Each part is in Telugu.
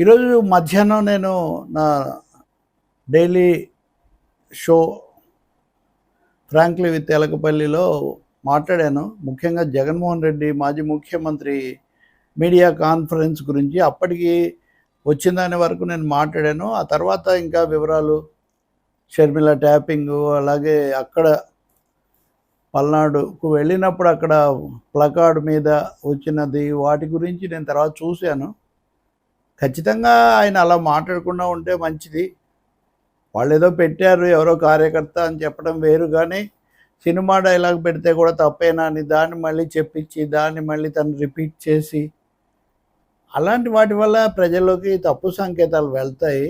ఈరోజు మధ్యాహ్నం నేను నా డైలీ షో ఫ్రాంక్లీ విత్ ఎలకపల్లిలో మాట్లాడాను. ముఖ్యంగా జగన్మోహన్ రెడ్డి మాజీ ముఖ్యమంత్రి మీడియా కాన్ఫరెన్స్ గురించి అప్పటికి వచ్చిన దాని వరకు నేను మాట్లాడాను. ఆ తర్వాత ఇంకా వివరాలు షర్మిల ట్యాపింగ్ అలాగే అక్కడ పల్నాడుకు వెళ్ళినప్పుడు అక్కడ ప్లకార్డ్ మీద వచ్చినది వాటి గురించి నేను తర్వాత చూశాను. ఖచ్చితంగా ఆయన అలా మాట్లాడకుండా ఉంటే మంచిది. వాళ్ళు ఏదో పెట్టారు ఎవరో కార్యకర్త అని చెప్పడం వేరు కానీ సినిమా డైలాగ్ పెడితే కూడా తప్పేనా అని దాన్ని మళ్ళీ చెప్పించి దాన్ని మళ్ళీ తను రిపీట్ చేసి అలాంటి వాటి వల్ల ప్రజల్లోకి తప్పు సంకేతాలు వెళ్తాయి.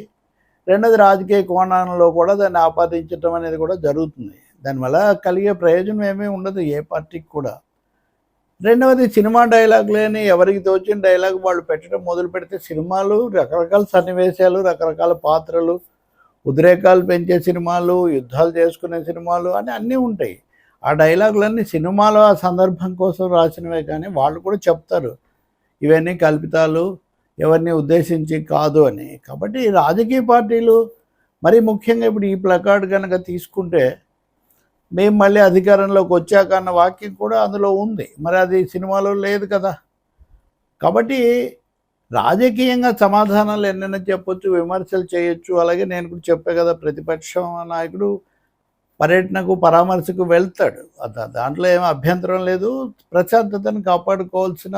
రెండోది రాజకీయ కోణంలో కూడా దాన్ని ఆపాదించడం అనేది కూడా జరుగుతుంది. దానివల్ల కలిగే ప్రయోజనం ఏమీ ఉండదు ఏ పార్టీకి కూడా. రెండవది సినిమా డైలాగ్ లేని ఎవరికి తోచిన డైలాగ్ వాళ్ళు పెట్టడం మొదలు పెడితే సినిమాలు రకరకాల సన్నివేశాలు రకరకాల పాత్రలు ఉద్రేకాలు పెంచే సినిమాలు యుద్ధాలు చేసుకునే సినిమాలు అని అన్నీ ఉంటాయి. ఆ డైలాగులన్నీ సినిమాలో ఆ సందర్భం కోసం రాసినవే కానీ వాళ్ళు కూడా చెప్తారు. ఇవన్నీ కల్పితాలు ఎవరిని ఉద్దేశించి కాదు అని. కాబట్టి రాజకీయ పార్టీలు మరీ ముఖ్యంగా ఇప్పుడు ఈ ప్లకార్డ్ కనుక తీసుకుంటే మేము మళ్ళీ అధికారంలోకి వచ్చాక అన్న వాక్యం కూడా అందులో ఉంది. మరి అది సినిమాలో లేదు కదా. కాబట్టి రాజకీయంగా సమాధానాలు ఎన్నైనా చెప్పొచ్చు విమర్శలు చేయొచ్చు. అలాగే నేను కూడా చెప్పే కదా ప్రతిపక్ష నాయకుడు పర్యటనకు పరామర్శకు వెళ్తాడు. దాంట్లో ఏమి అభ్యంతరం లేదు. ప్రశాంతతను కాపాడుకోవాల్సిన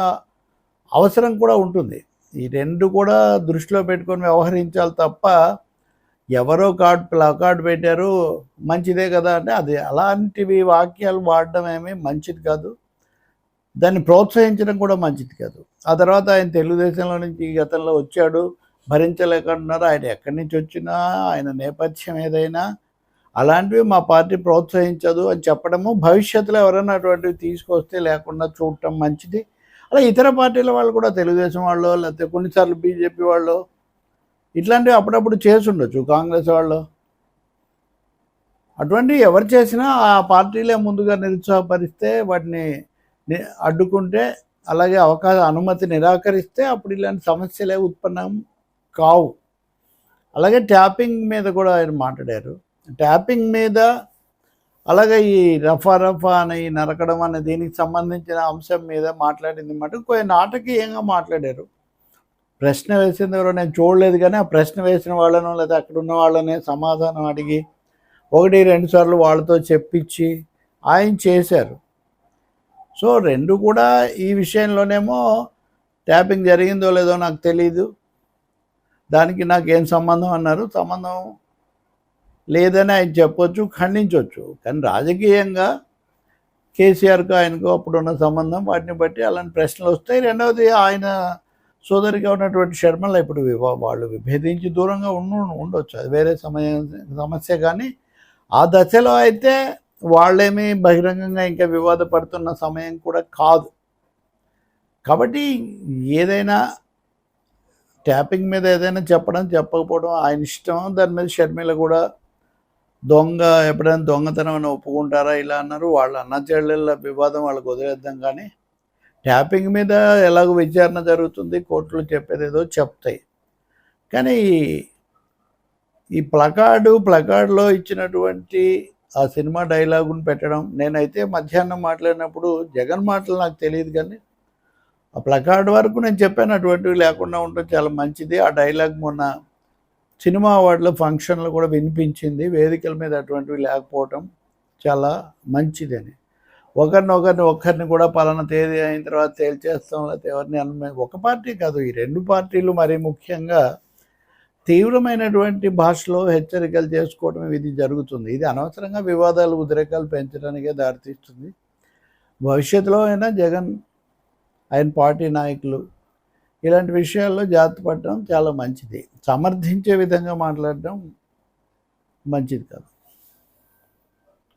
అవసరం కూడా ఉంటుంది. ఈ రెండు కూడా దృష్టిలో పెట్టుకొని వ్యవహరించాలి తప్ప ఎవరో కార్డ్ ప్లకార్డ్ పెట్టారు మంచిదే కదా అంటే అది అలాంటివి వాక్యాలు వాడడం ఏమీ మంచిది కాదు. దాన్ని ప్రోత్సహించడం కూడా మంచిది కాదు. ఆ తర్వాత ఆయన తెలుగుదేశంలో నుంచి ఈ గతంలో వచ్చాడు భరించలేకుంటున్నారు ఆయన ఎక్కడి నుంచి వచ్చినా ఆయన నేపథ్యం ఏదైనా అలాంటివి మా పార్టీ ప్రోత్సహించదు అని చెప్పడము భవిష్యత్తులో ఎవరైనా అటువంటివి తీసుకొస్తే లేకుండా చూడటం మంచిది. అలా ఇతర పార్టీల వాళ్ళు కూడా తెలుగుదేశం వాళ్ళు లేకపోతే కొన్నిసార్లు బీజేపీ వాళ్ళు ఇట్లాంటివి అప్పుడప్పుడు చేసుండొచ్చు కాంగ్రెస్ వాళ్ళు. అటువంటి ఎవరు చేసినా ఆ పార్టీలే ముందుగా నిరుత్సాహపరిస్తే వాటిని అడ్డుకుంటే అలాగే అవకాశ అనుమతి నిరాకరిస్తే అప్పుడు ఇలాంటి సమస్యలే ఉత్పన్నం కావు. అలాగే ట్యాపింగ్ మీద కూడా ఆయన మాట్లాడారు. ట్యాపింగ్ మీద అలాగే ఈ రఫా రఫా అనే ఈ నరకడం అనే దీనికి సంబంధించిన అంశం మీద మాట్లాడింది మటుకు కొన్ని నాటకీయంగా మాట్లాడారు. ప్రశ్న వేసింది ఎవరో నేను చూడలేదు కానీ ఆ ప్రశ్న వేసిన వాళ్ళను లేదా అక్కడ ఉన్న వాళ్ళనే సమాధానం అడిగి ఒకటి రెండు సార్లు వాళ్ళతో చెప్పించి ఆయన చేశారు. సో రెండు కూడా ఈ విషయంలోనేమో ట్యాపింగ్ జరిగిందో లేదో నాకు తెలియదు దానికి నాకు ఏం సంబంధం అన్నారు. సంబంధం లేదని ఆయన చెప్పొచ్చు ఖండించవచ్చు కానీ రాజకీయంగా కేసీఆర్కు ఆయనకు అప్పుడున్న సంబంధం వాటిని బట్టి అలాంటి ప్రశ్నలు వస్తాయి. రెండవది ఆయన సోదరిగా ఉన్నటువంటి శర్మల ఇప్పుడు వివా వాళ్ళు విభేదించి దూరంగా ఉండు ఉండొచ్చు. అది వేరే సమయం సమస్య కానీ ఆ దశలో అయితే వాళ్ళేమి బహిరంగంగా ఇంకా వివాదపడుతున్న సమయం కూడా కాదు. కాబట్టి ఏదైనా ట్యాపింగ్ మీద ఏదైనా చెప్పడం చెప్పకపోవడం ఆయన ఇష్టం దాని మీద షర్మిల కూడా దొంగ ఎప్పుడైనా దొంగతనం అని ఒప్పుకుంటారా ఇలా అన్నారు. వాళ్ళ అన్న చెల్లెళ్ళ వివాదం వాళ్ళకి వదిలేద్దాం కానీ ట్యాపింగ్ మీద ఎలాగో విచారణ జరుగుతుంది కోర్టులు చెప్పేది ఏదో చెప్తాయి. కానీ ఈ- ప్లకార్డు ప్లకార్డులో ఇచ్చినటువంటి ఆ సినిమా డైలాగును పెట్టడం నేనైతే మధ్యాహ్నం మాట్లాడినప్పుడు జగన్ మాటలు నాకు తెలియదు కానీ ఆ ప్లకార్డ్ వరకు నేను చెప్పాను అటువంటివి లేకుండా ఉంటే చాలా మంచిది. ఆ డైలాగ్ మొన్న సినిమా అవార్డులో ఫంక్షన్లు కూడా వినిపించింది వేదికల మీద అటువంటివి లేకపోవటం చాలా మంచిదని. ఒకరిని ఒకరిని ఒక్కరిని కూడా పలానా తేదీ అయిన తర్వాత తేల్చేస్తాం లేకపోతే ఎవరిని అన్న ఒక పార్టీ కాదు ఈ రెండు పార్టీలు మరీ ముఖ్యంగా తీవ్రమైనటువంటి భాషలో హెచ్చరికలు చేసుకోవడం ఇది జరుగుతుంది. ఇది అనవసరంగా వివాదాలు ఉద్రేకాలు పెంచడానికే దారితీస్తుంది. భవిష్యత్తులో అయినా జగన్ ఆయన పార్టీ నాయకులు ఇలాంటి విషయాల్లో జాగ్రత్త పడడం చాలా మంచిది. సమర్థించే విధంగా మాట్లాడడం మంచిది కాదు.